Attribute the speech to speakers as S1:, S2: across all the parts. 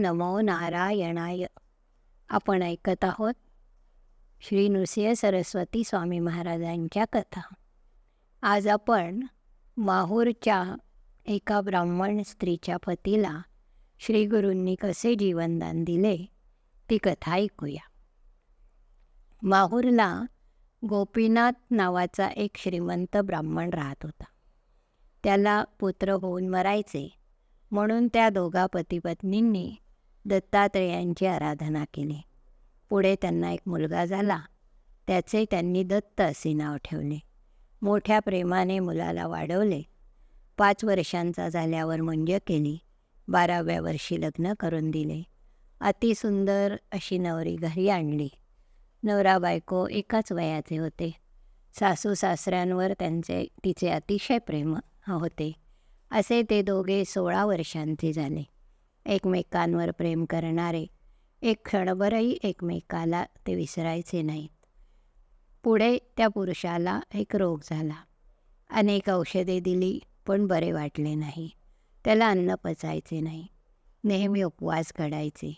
S1: नमो नारायणाय. आपण ऐकत आहोत श्री नृसिंह सरस्वती स्वामी महाराजांच्या कथा. आज आपण माहूरच्या एका ब्राह्मण स्त्रीच्या पतीला श्री गुरूंनी कसे जीवनदान दिले ती कथा ऐकूया. माहूरला गोपीनाथ नावाचा एक श्रीमंत ब्राह्मण राहत होता. त्याला पुत्र होऊन मरायचे म्हणून त्या दोघा पतीपत्नींनी दत्तात्रेयांची आराधना केली. पुढे त्यांना एक मुलगा झाला. त्याचे त्यांनी दत्त असे नाव ठेवले. मोठ्या प्रेमाने मुलाला वाढवले. पाच वर्षांचा झाल्यावर मंज केली. बाराव्या वर्षी लग्न करून दिले. अतिसुंदर अशी नवरी घरी आणली. नवरा बायको एकाच वयाचे होते. सासू सासऱ्यांवर त्यांचे तिचे अतिशय प्रेम होते. असे ते दोघे सोळा वर्षांचे झाले. एकमेकांवर प्रेम करणारे. एक क्षणभरही एकमेकाला ते विसरायचे नाहीत. पुढे त्या पुरुषाला एक रोग झाला. अनेक औषधे दिली पण बरे वाटले नाही. त्याला अन्न पचायचे नाही. नेहमी उपवास घडायचे.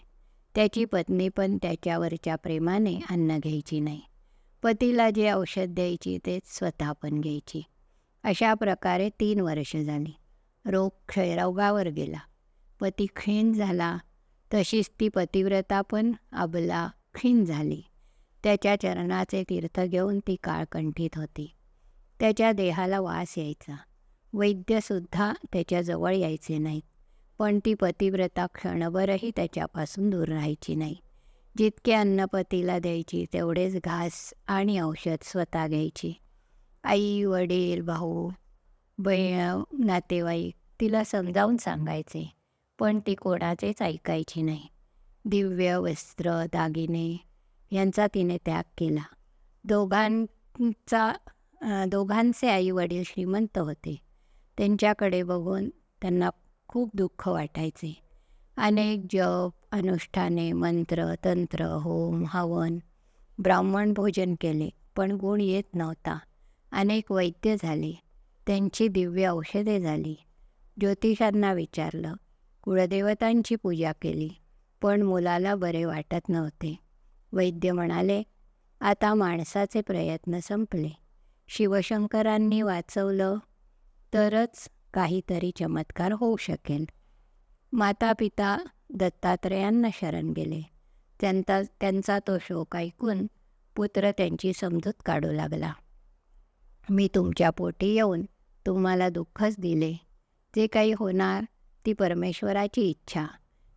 S1: त्याची पत्नी पण त्याच्यावरच्या प्रेमाने अन्न घ्यायची नाही. पतीला जे औषध द्यायची ते स्वतः पण घ्यायची. अशा प्रकारे तीन वर्ष झाली. रोग क्षयरोगावर गेला. पती क्षीण झाला. तशीच ती पतिव्रता पण अबला क्षीण झाली. त्याच्या चरणाचे तीर्थ घेऊन ती काळकंठीत होती. त्याच्या देहाला वास यायचा. वैद्यसुद्धा त्याच्याजवळ यायचे नाहीत. पण ती पतिव्रता क्षणभरही त्याच्यापासून दूर राहायची नाही. जितके अन्न पतीला द्यायची तेवढेच घास आणि औषध स्वतः घ्यायची. आई वडील भाऊ बहीण नातेवाईक तिला समजावून सांगायचे. पण ती कोणाचेच ऐकायची नाही. दिव्य वस्त्र दागिने यांचा तिने त्याग केला. दोघांचा दोघांचे आई वडील श्रीमंत होते. त्यांच्याकडे बघून त्यांना खूप दुःख वाटायचे. अनेक जप अनुष्ठाने मंत्र तंत्र होम हवन ब्राह्मण भोजन केले पण गुण येत नव्हता. अनेक वैद्य झाले. त्यांची दिव्य औषधे झाली. ज्योतिषांना विचारलं कुळदेवतांची पूजा केली पण मुलाला बरे वाटत नव्हते. वैद्य म्हणाले आता माणसाचे प्रयत्न संपले. शिवशंकरांनी वाचवलं तरच काहीतरी चमत्कार होऊ शकेल. माता पिता दत्तात्रयांना शरण गेले. त्यांचा त्यांचा तो शोक ऐकून पुत्र त्यांची समजूत काढू लागला. मी तुमच्या पोटी येऊन तुम्हाला दुःखच दिले. जे काही होणार ती परमेश्वराची इच्छा.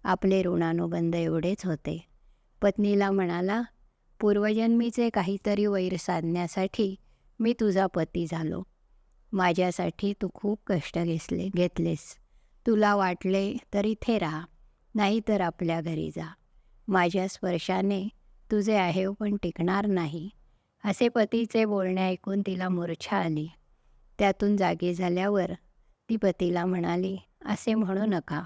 S1: आपले ऋणानुबंध एवढेच होते. पत्नीला म्हणाला पूर्वजन्मीचे काहीतरी वैर साधण्यासाठी मी तुझा पती झालो. माझ्यासाठी तू खूप कष्ट घेसले घेतलेस. तुला वाटले तर इथे राहा नाहीतर आपल्या घरी जा. माझ्या स्पर्शाने तुझे आहे पण टिकणार नाही. असे पतीचे बोलणे ऐकून तिला मूर्छा आली. त्यातून जागी झाल्यावर ती पतीला म्हणाली असे म्हणू नका.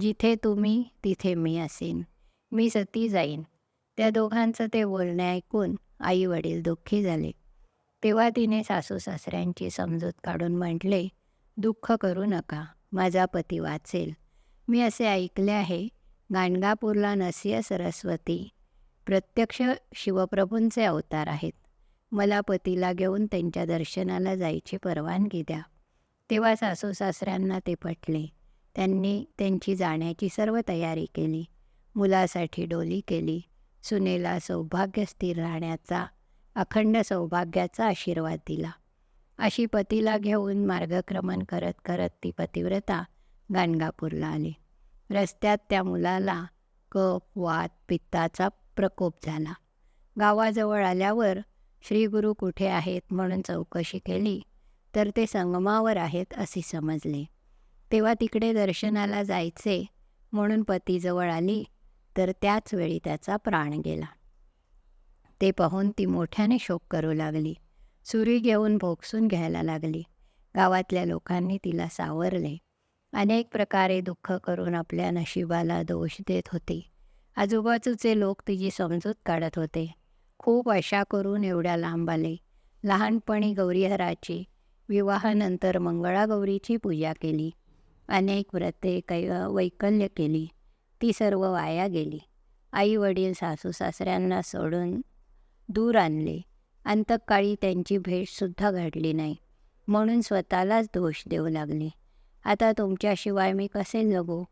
S1: जिथे तुम्ही तिथे मी असेन. मी सती जाईन. त्या दोघांचं ते बोलणे ऐकून आई वडील दुःखी झाले. तेव्हा तिने सासू सासऱ्यांची समजूत काढून म्हटले दुःख करू नका. माझा पती वाचेल. मी असे ऐकले आहे गाणगापूरला नसिया सरस्वती. प्रत्यक्ष शिवप्रभूंचे अवतार आहेत. मला पतीला घेऊन त्यांच्या दर्शनाला जायची परवानगी द्या. तेव्हा सासू सासऱ्यांना ते पटले. त्यांनी त्यांची जाण्याची सर्व तयारी केली. मुलासाठी डोली केली. सुनेला सौभाग्य स्थिर राहण्याचा अखंड सौभाग्याचा आशीर्वाद दिला. अशी पतीला घेऊन मार्गक्रमण करत करत ती पतिव्रता गाणगापूरला आली. रस्त्यात त्या मुलाला कप वात पित्ताचा प्रकोप झाला. गावाजवळ आल्यावर श्रीगुरू कुठे आहेत? म्हणून चौकशी केली तर ते संगमावर आहेत असे समजले. तेव्हा तिकडे दर्शनाला जायचे म्हणून पतीजवळ आली. तर त्याच वेळी त्याचा प्राण गेला. ते पाहून ती मोठ्याने शोक करू लागली. सुरी घेऊन भोगसून घ्यायला लागली. गावातल्या लोकांनी तिला सावरले. अनेक प्रकारे दुःख करून आपल्या नशिबाला दोष देत होते. आजूबाजूचे लोक तिची समजूत काढत होते. खूप आशा करून एवढ्या लांब आले. लहानपणी गौरीहराची विवाहानंतर मंगळागौरीची पूजा केली. अनेक व्रते कै वैकल्य केली. ती सर्व वाया गेली. आई वडील सासू सासऱ्यांना सोडून दूर आणले. अंतकाळी त्यांची भेटसुद्धा घडली नाही. म्हणून स्वतःलाच दोष देऊ लागले. आता तुमच्याशिवाय मी कसे जगू?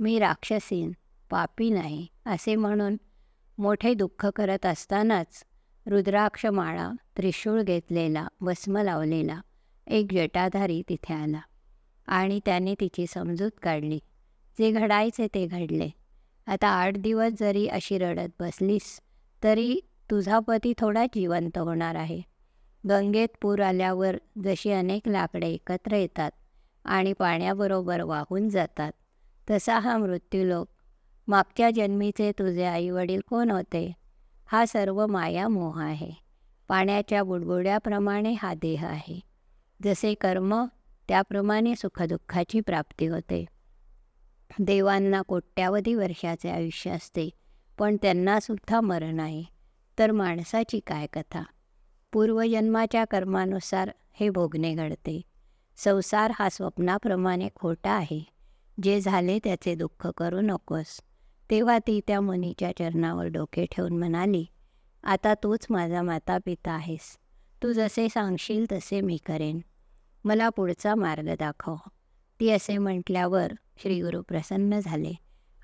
S1: मी राक्षसीन पापी नाही असे म्हणून मोठे दुःख करत असतानाच रुद्राक्ष माळा त्रिशूळ घेतलेला भस्म लावलेला एक जटाधारी तिथे आला. आणि त्याने तिची समजूत काढली. जे घडायचे ते घडले. आता आठ दिवस जरी अशी रडत बसलीस तरी तुझा पती थोडा जिवंत होणार आहे. गंगेत पूर आल्यावर जशी अनेक लाकडे एकत्र येतात आणि पाण्याबरोबर वाहून जातात तसा हा मृत्यूलोक. मागच्या जन्मीचे तुझे आईवडील कोण होते? हा सर्व माया मोह आहे. पाण्याच्या बुडबुड्याप्रमाणे हा देह आहे. जसे कर्म त्याप्रमाणे सुखदुःखाची प्राप्ती होते. देवांना कोट्यावधी वर्षाचे आयुष्य असते पण त्यांनासुद्धा मरण आहे. तर माणसाची काय कथा? पूर्वजन्माच्या कर्मानुसार हे भोगणे घडते. संसार हा स्वप्नाप्रमाणे खोटा आहे. जे झाले त्याचे दुःख करू नकोस. तेव्हा ती त्या मुनीच्या चरणावर डोके ठेवून म्हणाली आता तूच माझा माता पिता आहेस. तू जसे सांगशील तसे मी करेन. मला पुढचा मार्ग दाखव. ती असे म्हटल्यावर श्रीगुरु प्रसन्न झाले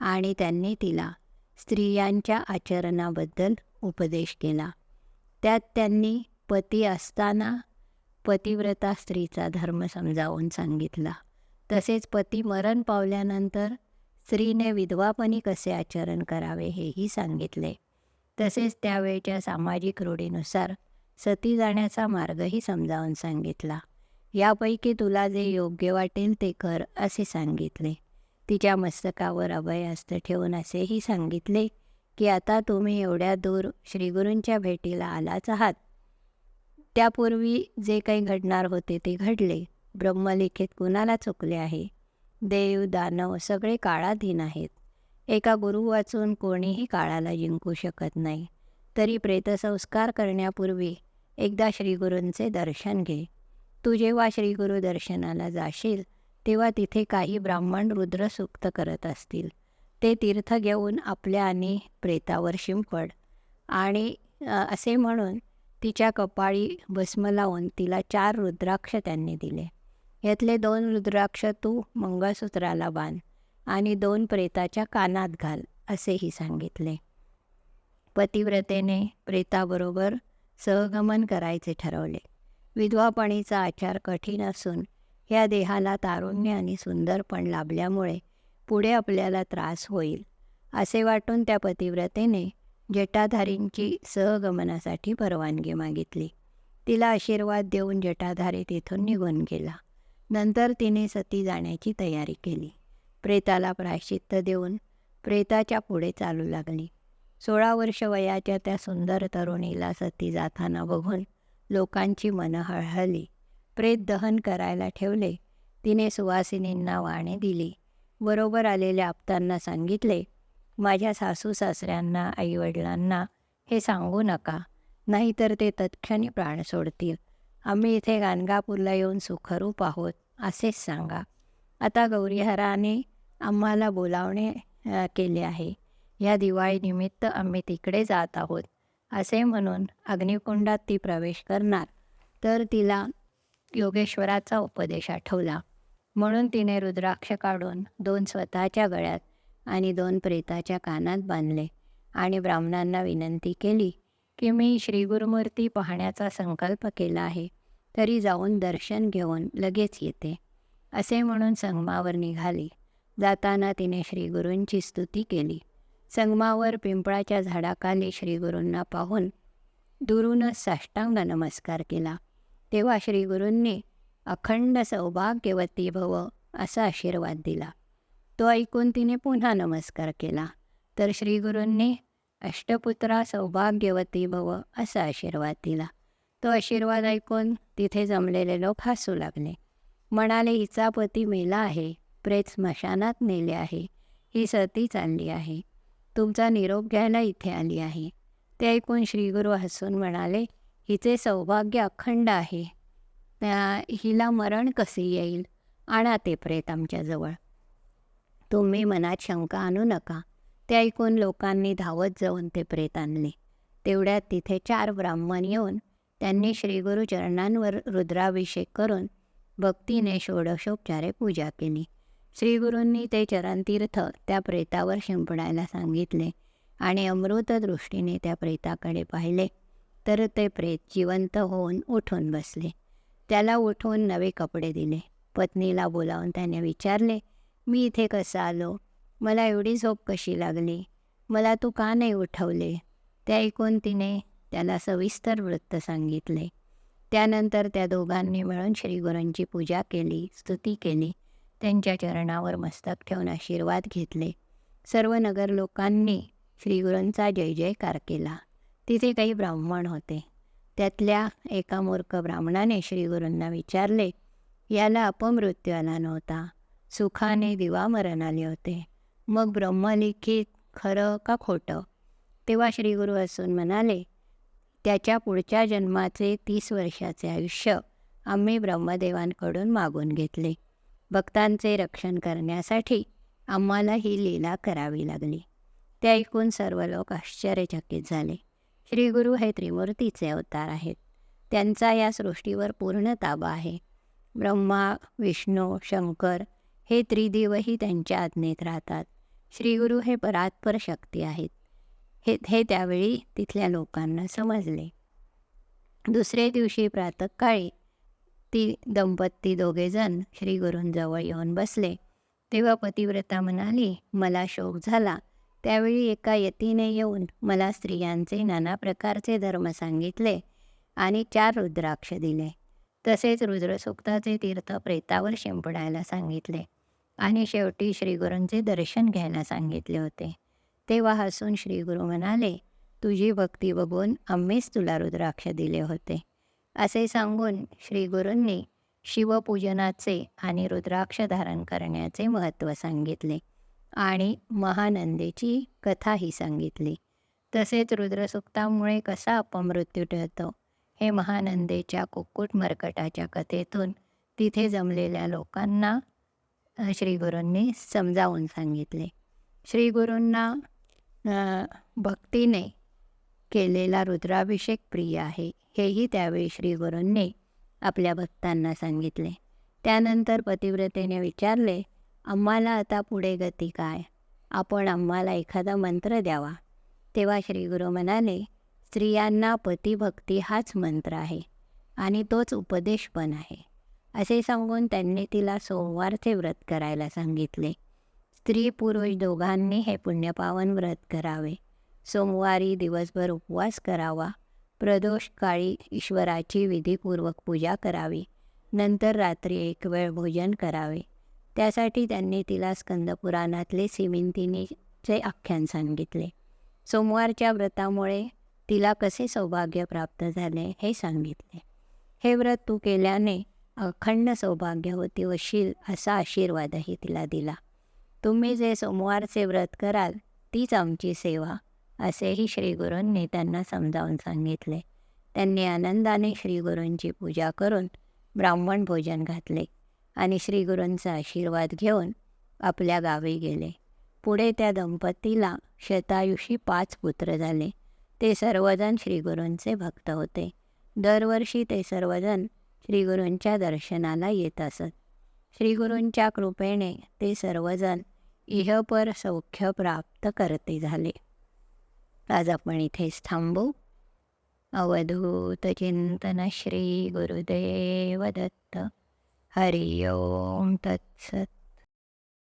S1: आणि त्यांनी तिला स्त्रियांच्या आचरणाबद्दल उपदेश केला. त्यात त्यांनी पती असताना पतिव्रता स्त्रीचा धर्म समजावून सांगितला. तसेच पती मरण पावल्यानंतर स्त्रीने विधवापणी कसे आचरण करावे हेही सांगितले. तसेच त्यावेळच्या सामाजिक रूढीनुसार सती जाण्याचा मार्गही समजावून सांगितला. यापैकी तुला जे योग्य वाटेल ते कर असे सांगितले. तिच्या मस्तकावर अभयहस्त ठेवून असेही सांगितले की आता तुम्ही एवढ्या दूर श्रीगुरूंच्या भेटीला आलाच आहात. त्यापूर्वी जे काही घडणार होते ते घडले. ब्रह्मलिखित कुणाला चुकले आहे? देव दानव सगळे काळाधीन आहेत. एका गुरु वाचून कोणीही काळाला जिंकू शकत नाही. तरी प्रेतसंस्कार करण्यापूर्वी एकदा श्रीगुरूंचे दर्शन घे. तू जेव्हा श्रीगुरु दर्शनाला जाशील तेव्हा तिथे काही ब्राह्मण रुद्रसूक्त करत असतील. ते तीर्थ घेऊन आपल्या आणि प्रेतावर शिंपड. आणि असे म्हणून तिच्या कपाळी भस्म लावून तिला चार रुद्राक्ष त्यांनी दिले. यातले दोन रुद्राक्ष तू मंगळसूत्राला बांध आणि दोन प्रेताच्या कानात घाल असेही सांगितले. पतिव्रतेने प्रेताबरोबर सहगमन करायचे ठरवले. विधवापणीचा आचार कठीण असून ह्या देहाला तारुण्य आणि सुंदरपण लाभल्यामुळे पुढे आपल्याला त्रास होईल असे वाटून त्या पतिव्रतेने जटाधारींची सहगमनासाठी परवानगी मागितली. तिला आशीर्वाद देऊन जटाधारी तिथून निघून गेला. नंतर तिने सती जाण्याची तयारी केली. प्रेताला प्रायश्चित्त देऊन प्रेताच्या पुढे चालू लागली. सोळा वर्ष वयाच्या त्या सुंदर तरुणीला सती जाताना बघून लोकांची मनं हळहळली. प्रेत दहन करायला ठेवले. तिने सुवासिनींना वाणे दिली. बरोबर आलेल्या आप्तांना सांगितले माझ्या सासू सासऱ्यांना आईवडिलांना हे सांगू नका. नाहीतर ते तत्क्षणी प्राण सोडतील. आम्ही इथे गाणगापूरला येऊन सुखरूप आहोत असेच सांगा. आता गौरीहराने आम्हाला बोलावणे केले आहे. या दिवाळीनिमित्त आम्ही तिकडे जात आहोत. असे म्हणून अग्निकुंडात ती प्रवेश करणार. तर तिला योगेश्वराचा उपदेश आठवला. म्हणून तिने रुद्राक्ष काढून दोन स्वतःच्या गळ्यात आणि दोन प्रेताच्या कानात बांधले आणि ब्राह्मणांना विनंती केली की मी श्रीगुरुमूर्ती पाहण्याचा संकल्प केला आहे तरी जाऊन दर्शन घेऊन लगेच येते असे म्हणून संगमावर निघाली. जाताना तिने श्रीगुरूंची स्तुती केली. संगमावर पिंपळाच्या झाडाखाली श्रीगुरूंना पाहून दुरूनच साष्टांग नमस्कार केला. तेव्हा श्रीगुरूंनी अखंड सौभाग्यवती भव असा आशीर्वाद दिला. तो ऐकून तिने पुन्हा नमस्कार केला. तर श्रीगुरूंनी अष्टपुत्रा सौभाग्यवती भव असा आशीर्वाद दिला. तो आशीर्वाद ऐकून तिथे जमलेले लोक हसू लागले. म्हणाले हिचा पती मेला आहे. प्रेत स्मशानात नेले आहे. ही सती चालली आहे. तुमचा निरोप घ्यायला इथे आली आहे. ते ऐकून श्रीगुरू हसून म्हणाले हिचे सौभाग्य अखंड आहे. त्या हिला मरण कसे येईल? आणा ते प्रेत आमच्याजवळ तुम्ही मनात शंका आणू नका. ते ऐकून लोकांनी धावत जाऊन ते प्रेत आणले. तेवढ्यात तिथे चार ब्राह्मण येऊन त्यांनी श्रीगुरु चरणांवर रुद्राभिषेक करून भक्तीने षोडशोपचारे पूजा केली. श्रीगुरूंनी ते चरणतीर्थ त्या प्रेतावर शिंपडायला सांगितले आणि अमृत दृष्टीने त्या प्रेताकडे पाहिले. तर ते प्रेत जिवंत होऊन उठून बसले. त्याला उठवून नवे कपडे दिले. पत्नीला बोलावून त्याने विचारले मी इथे कसा आलो? मला एवढी झोप कशी लागली? मला तू का नाही उठवले? ते ऐकून तिने त्याला सविस्तर वृत्त सांगितले. त्यानंतर त्या दोघांनी मिळून श्रीगुरूंची पूजा केली स्तुती केली त्यांच्या चरणावर मस्तक ठेवून आशीर्वाद घेतले. सर्व नगर लोकांनी श्रीगुरूंचा जय जयकार केला. तिथे काही ब्राह्मण होते. त्यातल्या एका मूर्ख ब्राह्मणाने श्रीगुरूंना विचारले याला अपमृत्यू आला नव्हता. सुखाने दिवामरण आले होते. मग ब्रह्मलिखित खरं का खोटं? तेव्हा श्रीगुरू असून म्हणाले त्याच्या पुढच्या जन्माचे तीस वर्षाचे आयुष्य आम्ही ब्रह्मदेवांकडून मागून घेतले. भक्तांचे रक्षण करण्यासाठी आम्हाला ही लीला करावी लागली. ते ऐकून सर्व लोक आश्चर्यचकित झाले. श्रीगुरु हे त्रिमूर्तीचे अवतार आहेत. त्यांचा या सृष्टीवर पूर्ण ताबा आहे. ब्रह्मा विष्णू शंकर हे त्रिदेवही त्यांच्या आज्ञेत राहतात. श्रीगुरु हे परात्पर शक्ती आहेत. हे हे त्यावेळी तिथल्या लोकांना समजले. दुसरे दिवशी प्रातःकाळी ती दंपती दोघेजण श्रीगुरूंजवळ येऊन बसले. तेव्हा पतिव्रता म्हणाली मला शोक झाला. त्यावेळी एका यतीने येऊन मला स्त्रियांचे नाना प्रकारचे धर्म सांगितले आणि चार रुद्राक्ष दिले. तसेच रुद्रसूक्ताचे तीर्थ प्रेतावर शिंपडायला सांगितले आणि शेवटी श्रीगुरूंचे दर्शन घ्यायला सांगितले होते. तेव्हा हसून श्रीगुरू म्हणाले तुझी भक्ती बघून आम्हीच तुला रुद्राक्ष दिले होते. असे सांगून श्रीगुरूंनी शिवपूजनाचे आणि रुद्राक्ष धारण करण्याचे महत्त्व सांगितले आणि महानंदेची कथाही सांगितली. तसेच रुद्रसूक्तामुळे कसा अपमृत्यू टळतो हे महानंदेच्या कुक्कुट मरकटाच्या कथेतून तिथे जमलेल्या लोकांना श्रीगुरूंनी समजावून सांगितले. श्रीगुरूंना भक्तीने केलेला रुद्राभिषेक प्रिय आहे. हेही त्यावेळी श्रीगुरूंनी आपल्या भक्तांना सांगितले. त्यानंतर पतिव्रतेने विचारले आम्हाला आता पुढे गती काय? आपण आम्हाला एखादा मंत्र द्यावा. तेव्हा श्रीगुरू म्हणाले स्त्रियांना पतिभक्ती हाच मंत्र आहे आणि तोच उपदेश पण आहे. असे सांगून त्यांनी तिला सोमवारचे व्रत करायला सांगितले. स्त्री पुरुष दोघांनी हे पुण्यपावन व्रत करावे. सोमवारी दिवसभर उपवास करावा. प्रदोष काळी ईश्वराची विधीपूर्वक पूजा करावी. नंतर रात्री एक वेळ भोजन करावे. त्यासाठी त्यांनी तिला स्कंदपुराणातले सिमिंतिनीचे आख्यान सांगितले. सोमवारच्या व्रतामुळे तिला कसे सौभाग्य प्राप्त झाले हे सांगितले. हे व्रत तू केल्याने अखंड सौभाग्य होती वशील असा आशीर्वादही तिला दिला. तुम्ही जे सोमवारचे व्रत कराल तीच आमची सेवा. असेही श्रीगुरूंनी त्यांना समजावून सांगितले. त्यांनी आनंदाने श्रीगुरूंची पूजा करून ब्राह्मण भोजन घातले आणि श्रीगुरूंचा आशीर्वाद घेऊन आपल्या गावी गेले. पुढे त्या दंपतीला शतायुषी पाच पुत्र झाले. ते सर्वजण श्रीगुरूंचे भक्त होते. दरवर्षी ते सर्वजण श्रीगुरूंच्या दर्शनाला येत असत. श्रीगुरूंच्या कृपेने ते सर्वजण इहपर सौख्य प्राप्त करते झाले. आज आपण इथेच थांबू. अवधूत चिंतन श्री गुरुदेव दत्त. हरि ओम तत्सत.